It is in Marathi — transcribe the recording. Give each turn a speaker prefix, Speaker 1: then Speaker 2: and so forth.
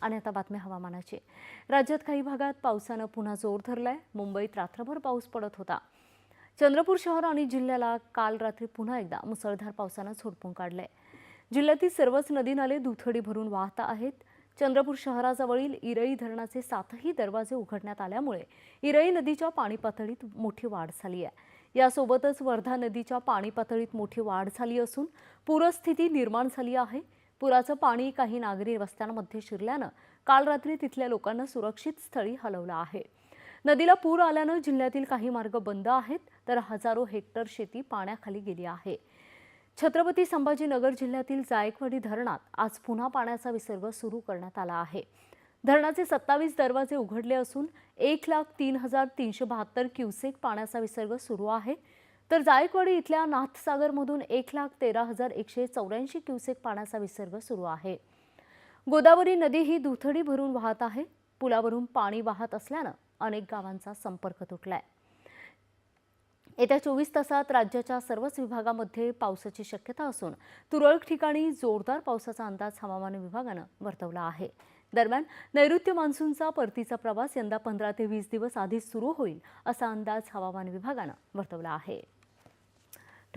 Speaker 1: आणि आता बातम्या हवामानाची. राज्यात काही भागात पावसानं पुन्हा जोर धरलाय. मुंबईत रात्रभर पाऊस पडत होता. चंद्रपूर शहर आणि जिल्ह्याला काल रात्री पुन्हा एकदा मुसळधार पावसानं झोडपून काढलंय. जिल्ह्यातील सर्वच नदी नाले दुथडी भरून वाहत आहेत. चंद्रपूर शहराजवळील इरई धरणाचे सातही दरवाजे उघडण्यात आल्यामुळे इरई नदीच्या पाणी पातळीत मोठी वाढ झाली आहे. यासोबतच वर्धा नदीच्या पाणी पातळीत मोठी वाढ झाली असून पूरस्थिती निर्माण झाली आहे. पुराचं पाणी काही नागरी वस्त्यांमध्ये शिरल्यानं काल रात्री तिथल्या लोकांना सुरक्षित स्थळी हलवलं आहे. नदीला पूर आल्यानं जिल्ह्यातील काही मार्ग बंद आहेत तर हजारो हेक्टर शेती पाण्याखाली गेली आहे. छत्रपती संभाजीनगर जिल्ह्यातील जायकवाडी धरणात आज पुन्हा पाण्याचा विसर्ग सुरू करण्यात आला आहे. धरणाचे सत्तावीस दरवाजे उघडले असून एक लाख तीन हजार तीनशे बहात्तर क्युसेक पाण्याचा विसर्ग सुरू आहे. तर जायकवाडी इथल्या नाथसागरमधून एक लाख तेरा हजार एकशे चौऱ्याऐंशी क्युसेक पाण्याचा विसर्ग सुरू आहे. गोदावरी नदी ही दुथडी भरून वाहत आहे. पुलावरून पाणी वाहत असल्यानं अनेक गावांचा संपर्क तुटलाय. येत्या चोवीस तासात राज्याच्या सर्वच विभागामध्ये पावसाची शक्यता असून तुरळक ठिकाणी जोरदार पावसाचा अंदाज हवामान विभागानं वर्तवला आहे. दरम्यान नैऋत्य मान्सूनचा परतीचा प्रवास यंदा पंधरा ते वीस दिवस आधीच सुरू होईल असा अंदाज हवामान विभागानं वर्तवला आहे.